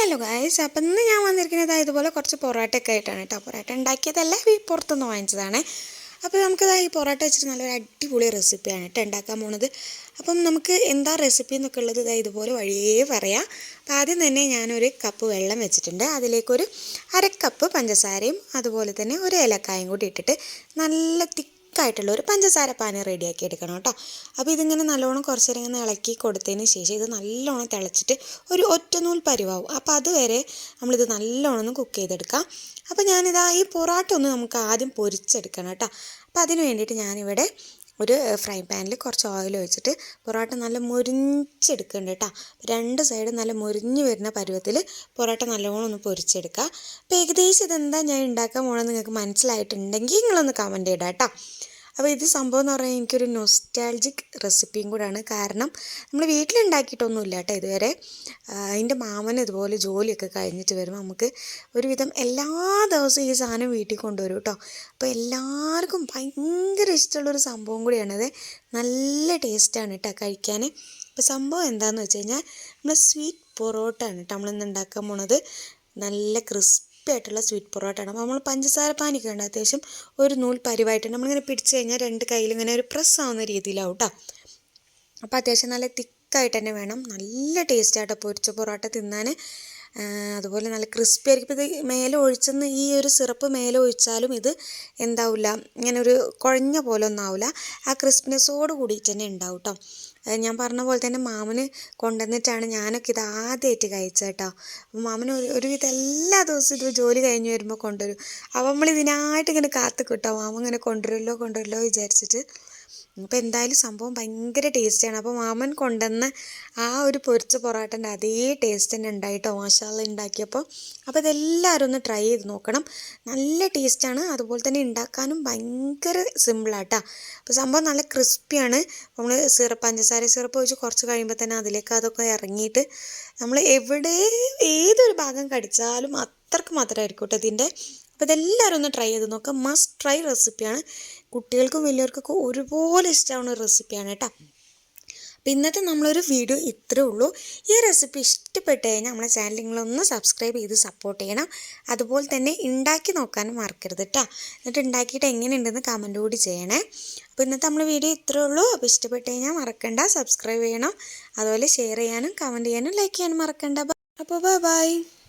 Hello guys അപ്പം ഇന്ന് ഞാൻ വന്നിരിക്കുന്നത് ഇതുപോലെ കുറച്ച് പൊറോട്ടയൊക്കെ ആയിട്ടാണ് കേട്ടോ. പൊറോട്ട ഉണ്ടാക്കിയതല്ല ഈ പുറത്തുനിന്ന് വാങ്ങിച്ചതാണ്. അപ്പോൾ നമുക്കിതാ ഈ പൊറോട്ട വെച്ചിട്ട് നല്ലൊരു അടിപൊളി റെസിപ്പിയാണ് കേട്ടോ ഉണ്ടാക്കാൻ പോണത്. അപ്പം നമുക്ക് എന്താ റെസിപ്പി എന്നൊക്കെ ഉള്ളത് ഇതാ ഇതുപോലെ വഴിയേ പറയാം. അപ്പം ആദ്യം തന്നെ ഞാനൊരു കപ്പ് വെള്ളം വെച്ചിട്ടുണ്ട്. അതിലേക്കൊരു അര കപ്പ് പഞ്ചസാരയും അതുപോലെ തന്നെ ഒരു ഏലക്കായും കൂടി ഇട്ടിട്ട് നല്ല തിക്ക് തിക്കായിട്ടുള്ള ഒരു പഞ്ചസാര പാന റെഡിയാക്കി എടുക്കണം കേട്ടോ. അപ്പോൾ ഇതിങ്ങനെ നല്ലോണം കുറച്ച് നേരം ഇങ്ങനെ ഇളക്കി കൊടുത്തതിന് ശേഷം ഇത് നല്ലോണം തിളച്ചിട്ട് ഒരു ഒറ്റനൂൽ പരിവാവും. അപ്പോൾ അതുവരെ നമ്മളിത് നല്ലോണം ഒന്ന് കുക്ക് ചെയ്തെടുക്കാം. അപ്പോൾ ഞാനിതാ ഈ പൊറാട്ട ഒന്ന് നമുക്ക് ആദ്യം പൊരിച്ചെടുക്കണം കേട്ടോ. അപ്പോൾ അതിന് വേണ്ടിയിട്ട് ഞാനിവിടെ ഒരു ഫ്രൈ പാനിൽ കുറച്ച് ഓയിൽ ഒഴിച്ചിട്ട് പൊറോട്ട നല്ല മുരിഞ്ഞെടുക്കേണ്ട കേട്ടോ രണ്ട് സൈഡും നല്ല മുരിഞ്ഞ് വരുന്ന പരുവത്തിൽ പൊറോട്ട നല്ലവണ്ണം ഒന്ന് പൊരിച്ചെടുക്കുക അപ്പോൾ ഏകദേശം ഇതെന്താ ഞാൻ ഉണ്ടാക്കാൻ പോകണമെന്ന് നിങ്ങൾക്ക് മനസ്സിലായിട്ടുണ്ടെങ്കിൽ നിങ്ങളൊന്ന് കമന്റ് ചെയ്യണം കേട്ടോ അപ്പോൾ ഇത് സംഭവം എന്ന് പറഞ്ഞാൽ എനിക്കൊരു നൊസ്റ്റാൾജിക് റെസിപ്പിയും കൂടാണ്. കാരണം നമ്മൾ വീട്ടിലുണ്ടാക്കിയിട്ടൊന്നുമില്ല കേട്ടോ ഇതുവരെ. അതിന്റെ മാമൻ ഇതുപോലെ ജോലിയൊക്കെ കഴിഞ്ഞിട്ട് വരുമ്പോൾ നമുക്ക് ഒരുവിധം എല്ലാ ദിവസവും ഈ സാധനം വീട്ടിൽ കൊണ്ടുവരും കേട്ടോ. അപ്പോൾ എല്ലാവർക്കും ഭയങ്കര ഇഷ്ടമുള്ളൊരു സംഭവം കൂടിയാണത് നല്ല ടേസ്റ്റാണ് കേട്ടോ കഴിക്കാൻ അപ്പോൾ സംഭവം എന്താണെന്ന് വെച്ച് കഴിഞ്ഞാൽ നമ്മൾ സ്വീറ്റ് പൊറോട്ട ആണ് കേട്ടോ നമ്മളിന്ന് ഉണ്ടാക്കാൻ പോണത്. നല്ല ക്രിസ്പി ആയിട്ടുള്ള സ്വീറ്റ് പൊറോട്ടയാണ്. അപ്പോൾ നമ്മൾ പഞ്ചസാര പാനിക്ക് ഉണ്ട് അത്യാവശ്യം ഒരു നൂൽ പരിവായിട്ട് നമ്മളിങ്ങനെ പിടിച്ചു കഴിഞ്ഞാൽ രണ്ട് കയ്യിൽ ഇങ്ങനെ ഒരു പ്രസ് ആവുന്ന രീതിയിലാവും കേട്ടോ അപ്പോൾ അത്യാവശ്യം നല്ല തിക്കായിട്ട് തന്നെ വേണം. നല്ല ടേസ്റ്റ് ആയിട്ട് പൊരിച്ച പൊറോട്ട തിന്നാൻ അതുപോലെ നല്ല ക്രിസ്പി ആയിരിക്കും. ഇത് മേലെ ഒഴിച്ചെന്ന് ഈ ഒരു സിറപ്പ് മേലെ ഒഴിച്ചാലും ഇത് എന്താവില്ല ഇങ്ങനെ ഒരു കുഴഞ്ഞ പോലെ ആ ക്രിസ്പിനെസ്സോട് കൂടി തന്നെ ഉണ്ടാവും കേട്ടോ ഞാൻ പറഞ്ഞ പോലെ തന്നെ മാമന് കൊണ്ടുവന്നിട്ടാണ് ഞാനൊക്കെ ഇത് ആദ്യമായിട്ട് കഴിച്ചത് കേട്ടോ അപ്പോൾ മാമന് ഒരു ഒരുവിധം എല്ലാ ദിവസവും ഇത് ജോലി കഴിഞ്ഞ് വരുമ്പോൾ കൊണ്ടുവരും. അപ്പോൾ നമ്മൾ ഇതിനായിട്ട് ഇങ്ങനെ കാത്തു കിട്ടോ മാമ ഇങ്ങനെ കൊണ്ടുവരുമല്ലോ കൊണ്ടുവരുമല്ലോ വിചാരിച്ചിട്ട്. അപ്പോൾ എന്തായാലും സംഭവം ഭയങ്കര ടേസ്റ്റിയാണ് അപ്പോൾ മാമൻ കൊണ്ടുവന്ന ആ ഒരു പൊരിച്ച പൊറോട്ടന്റെ അതേ ടേസ്റ്റ് തന്നെ ഉണ്ടായിട്ടോ മാഷാല ഉണ്ടാക്കിയപ്പോൾ അപ്പോൾ ഇതെല്ലാവരും ഒന്ന് ട്രൈ ചെയ്ത് നോക്കണം. നല്ല ടേസ്റ്റാണ് അതുപോലെ തന്നെ ഉണ്ടാക്കാനും ഭയങ്കര സിമ്പിളാട്ടോ അപ്പോൾ സംഭവം നല്ല ക്രിസ്പിയാണ് നമ്മൾ സിറപ്പ് പഞ്ചസാര സിറപ്പ് ഒഴിച്ച് കുറച്ച് കഴിയുമ്പോൾ തന്നെ അതിലേക്ക് അതൊക്കെ ഇറങ്ങിയിട്ട് നമ്മൾ എവിടെ ഏതൊരു ഭാഗം കടിച്ചാലും അത്രയ്ക്ക് മാത്രമായിരിക്കും കേട്ടോ ഇതിന്റെ അപ്പോൾ ഇതെല്ലാവരും ഒന്ന് ട്രൈ ചെയ്ത് നോക്കുക മസ്റ്റ് ട്രൈ റെസിപ്പിയാണ് കുട്ടികൾക്കും വലിയവർക്കൊക്കെ ഒരുപോലെ ഇഷ്ടമാവുന്ന റെസിപ്പിയാണ് കേട്ടോ. അപ്പോൾ ഇന്നത്തെ നമ്മളൊരു വീഡിയോ ഇത്രേ ഉള്ളൂ. ഈ റെസിപ്പി ഇഷ്ടപ്പെട്ട് കഴിഞ്ഞാൽ നമ്മളെ ചാനൽ നിങ്ങളൊന്ന് സബ്സ്ക്രൈബ് ചെയ്ത് സപ്പോർട്ട് ചെയ്യണം. അതുപോലെ തന്നെ ഉണ്ടാക്കി നോക്കാനും മറക്കരുത് കേട്ടോ. എന്നിട്ട് ഉണ്ടാക്കിയിട്ട് എങ്ങനെയുണ്ടെന്ന് കമന്റ് കൂടി ചെയ്യണേ. അപ്പോൾ ഇന്നത്തെ നമ്മൾ വീഡിയോ ഇത്രേ ഉള്ളൂ. അപ്പോൾ ഇഷ്ടപ്പെട്ട് കഴിഞ്ഞാൽ മറക്കണ്ട. സബ്സ്ക്രൈബ് ചെയ്യണം. അതുപോലെ ഷെയർ ചെയ്യാനും കമന്റ് ചെയ്യാനും ലൈക്ക് ചെയ്യാനും മറക്കണ്ട. അപ്പോൾ ബൈ ബൈ